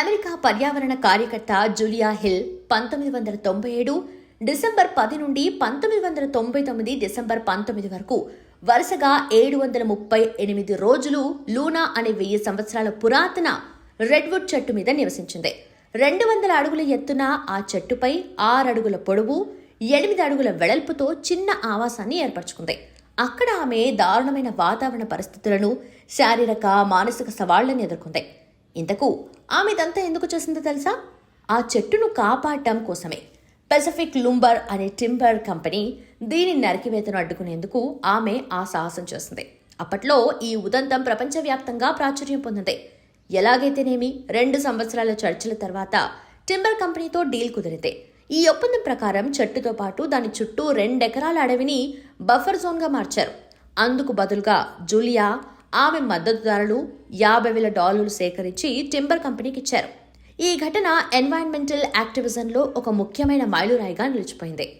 America పర్యావరణ కార్యకర్త Julia hill పంతొమ్మిది వందల తొంభై ఏడు డిసెంబర్ పది నుండి పంతొమ్మిది వందల తొంభై తొమ్మిది డిసెంబర్ పంతొమ్మిది వరకు వరుసగా ఏడు వందల ముప్పై ఎనిమిది రోజులు లూనా అనే వెయ్యి సంవత్సరాల పురాతన రెడ్వుడ్ చెట్టు మీద నివసించింది. రెండు వందల అడుగుల ఎత్తున ఆ చెట్టుపై ఆరు అడుగుల పొడవు ఎనిమిది అడుగుల వెడల్పుతో చిన్న ఆవాసాన్ని ఏర్పరచుకుంది. అక్కడ ఆమె దారుణమైన వాతావరణ పరిస్థితులను శారీరక మానసిక సవాళ్ళను ఎదుర్కొంది. ఇంతకు ఆమె ఇదంతా ఎందుకు చేసిందో తెలుసా? ఆ చెట్టును కాపాడటం కోసమే. పెసిఫిక్ లుంబర్ అనే టింబర్ కంపెనీ దీని నరికివేతను అడ్డుకునేందుకు ఆమె ఆ సాహసం చేసింది అప్పట్లో ఈ ఉదంతం ప్రపంచవ్యాప్తంగా ప్రాచుర్యం పొందింది. ఎలాగైతేనేమి? రెండు సంవత్సరాల చర్చల తర్వాత టింబర్ కంపెనీతో డీల్ కుదిరితే ఈ ఒప్పందం ప్రకారం చెట్టుతో పాటు దాని చుట్టూ రెండెకరాల అడవిని బఫర్ జోన్గా మార్చారు. అందుకు బదులుగా జూలియా ఆమె మద్దతుదారులు యాభై వేల డాలర్లు సేకరించి టింబర్ కంపెనీకి ఇచ్చారు. ఈ ఘటన ఎన్వైరన్మెంటల్ యాక్టివిజంలో ఒక ముఖ్యమైన మైలురాయిగా నిలిచిపోయింది.